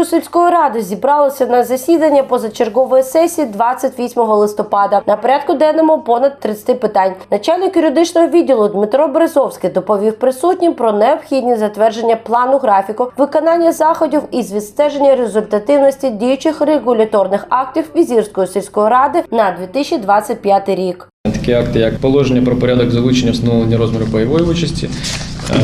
Візирської сільської ради зібралися на засідання позачергової сесії 28 листопада. На порядку денному понад 30 питань. Начальник юридичного відділу Дмитро Березовський доповів присутнім про необхідність затвердження плану графіку, виконання заходів із відстеження результативності діючих регуляторних актів Візирської сільської ради на 2025 рік. Такі акти, як положення про порядок залучення встановлення розміру пайової участі, е,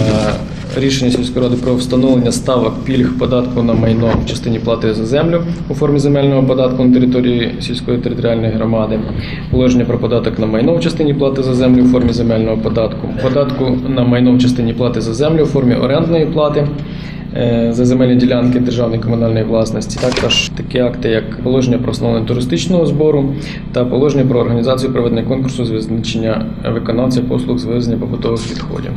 рішення сільської ради про встановлення ставок пільг податку на майно в частині плати за землю у формі земельного податку на території сільської територіальної громади, положення про податок на майно в частині плати за землю у формі земельного податку, податку на майно в частині плати за землю у формі орендної плати. е, За земельні ділянки державної комунальної власності, також такі акти, як положення про встановлення туристичного збору та положення про організацію проведення конкурсу з визначення виконавця послуг з вивезення побутових відходів.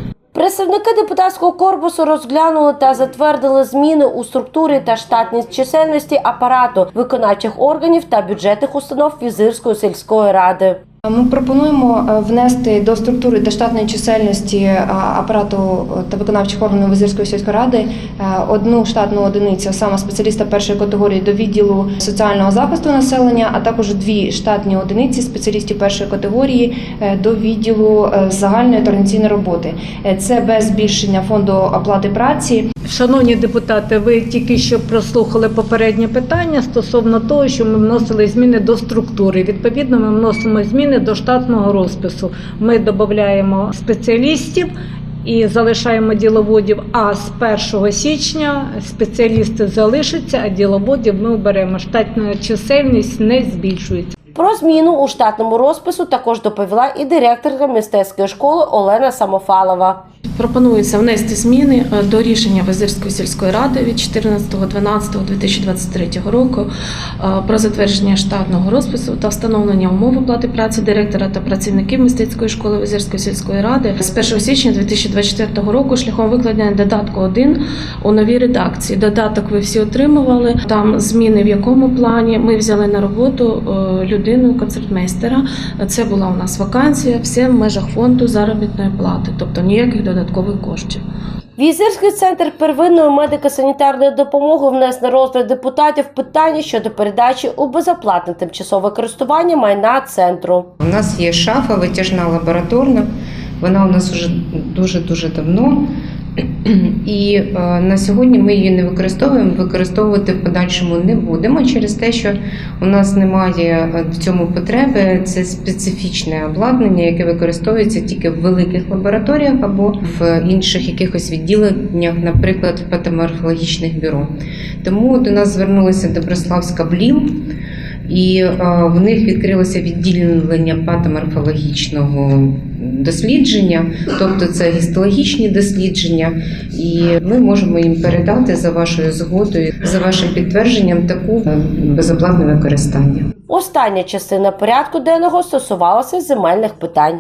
Представники депутатського корпусу розглянули та затвердили зміни у структурі та штатній чисельності апарату виконавчих органів та бюджетних установ Візирської сільської ради. Ми пропонуємо е, внести до структури та штатної чисельності е, апарату та виконавчих органів Визирської сільської ради е, одну штатну одиницю, саме спеціаліста першої категорії до відділу соціального захисту населення, а також дві штатні одиниці спеціалістів першої категорії е, до відділу е, загальної та організаційної роботи. Е, Це без збільшення фонду оплати праці. Шановні депутати, ви тільки що прослухали попереднє питання стосовно того, що ми вносили зміни до структури. Відповідно, ми вносимо зміни до штатного розпису. Ми додаємо спеціалістів. І залишаємо діловодів. А з 1 січня спеціалісти залишаться, а діловодів ми оберемо. Штатна чисельність не збільшується. Про зміну у штатному розпису також доповіла і директорка мистецької школи Олена Самофалова. Пропонується внести зміни е, до рішення Визирської сільської ради від 14.12.2023 року е, про затвердження штатного розпису та встановлення умов оплати праці директора та працівників мистецької школи Визирської сільської ради з 1 січня 2024 року шляхом викладення додатку 1 у новій редакції. Додаток ви всі отримували. Там зміни в якому плані ми взяли на роботу е, людину концертмейстера. Це була у нас вакансія, все в межах фонду заробітної плати, тобто ніяких додаткових коштів. Візирський центр первинної медико-санітарної допомоги внес на розгляд депутатів питання щодо передачі у безоплатне тимчасове користування майна центру. У нас є шафа, витяжна лабораторна. Вона у нас вже дуже дуже давно. І е, на сьогодні ми її не використовуємо, використовувати в подальшому не будемо через те, що у нас немає е, в цьому потреби. Це специфічне обладнання, яке використовується тільки в великих лабораторіях або в інших якихось відділеннях, наприклад, в патоморфологічних бюро. Тому до нас звернулася Доброславська БЛІЛ. І е, в них відкрилося відділення патоморфологічного дослідження, тобто це гістологічні дослідження, і ми можемо їм передати за вашою згодою, за вашим підтвердженням таку е, безоплатне використання. Остання частина порядку денного стосувалася земельних питань.